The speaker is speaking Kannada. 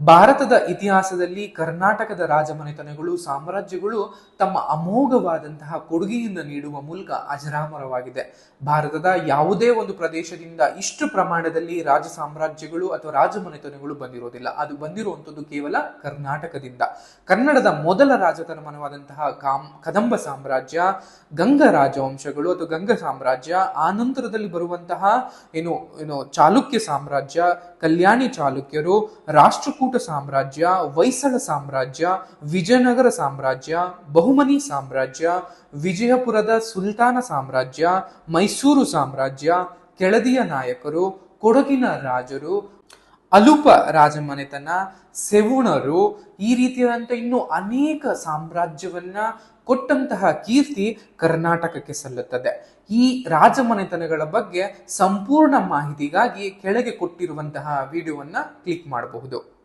ಭಾರತದ ಇತಿಹಾಸದಲ್ಲಿ ಕರ್ನಾಟಕದ ರಾಜಮನೆತನಗಳು, ಸಾಮ್ರಾಜ್ಯಗಳು ತಮ್ಮ ಅಮೋಘವಾದಂತಹ ಕೊಡುಗೆಯಿಂದ ನೀಡುವ ಮೂಲಕ ಅಜರಾಮರವಾಗಿದೆ. ಭಾರತದ ಯಾವುದೇ ಒಂದು ಪ್ರದೇಶದಿಂದ ಇಷ್ಟು ಪ್ರಮಾಣದಲ್ಲಿ ರಾಜ ಸಾಮ್ರಾಜ್ಯಗಳು ಅಥವಾ ರಾಜಮನೆತನಗಳು ಬಂದಿರೋದಿಲ್ಲ. ಅದು ಬಂದಿರುವಂಥದ್ದು ಕೇವಲ ಕರ್ನಾಟಕದಿಂದ. ಕನ್ನಡದ ಮೊದಲ ರಾಜತನಮನವಾದಂತಹ ಕಾಮ್, ಕದಂಬ ಸಾಮ್ರಾಜ್ಯ, ಗಂಗ ರಾಜವಂಶಗಳು ಅಥವಾ ಗಂಗ ಸಾಮ್ರಾಜ್ಯ, ಆ ನಂತರದಲ್ಲಿ ಬರುವಂತಹ ಏನು ಏನು ಚಾಲುಕ್ಯ ಸಾಮ್ರಾಜ್ಯ, ಕಲ್ಯಾಣಿ ಚಾಲುಕ್ಯರು, ರಾಷ್ಟ್ರಕೂಟ ಸಾಮ್ರಾಜ್ಯ, ಹೊಯ್ಸಳ ಸಾಮ್ರಾಜ್ಯ, ವಿಜಯನಗರ ಸಾಮ್ರಾಜ್ಯ, ಬಹುಮನಿ ಸಾಮ್ರಾಜ್ಯ, ವಿಜಯಪುರದ ಸುಲ್ತಾನ ಸಾಮ್ರಾಜ್ಯ, ಮೈಸೂರು ಸಾಮ್ರಾಜ್ಯ, ಕೆಳದಿಯ ನಾಯಕರು, ಕೊಡಗಿನ ರಾಜರು, ಅಲುಪ ರಾಜಮನೆತನ, ಸೆವುಣರು, ಈ ರೀತಿಯಾದಂಥ ಇನ್ನು ಅನೇಕ ಸಾಮ್ರಾಜ್ಯವನ್ನ ಕೊಟ್ಟಂತಹ ಕೀರ್ತಿ ಕರ್ನಾಟಕಕ್ಕೆ ಸಲ್ಲುತ್ತದೆ. ಈ ರಾಜಮನೆತನಗಳ ಬಗ್ಗೆ ಸಂಪೂರ್ಣ ಮಾಹಿತಿಗಾಗಿ ಕೆಳಗೆ ಕೊಟ್ಟಿರುವಂತಹ ವಿಡಿಯೋವನ್ನು ಕ್ಲಿಕ್ ಮಾಡಬಹುದು.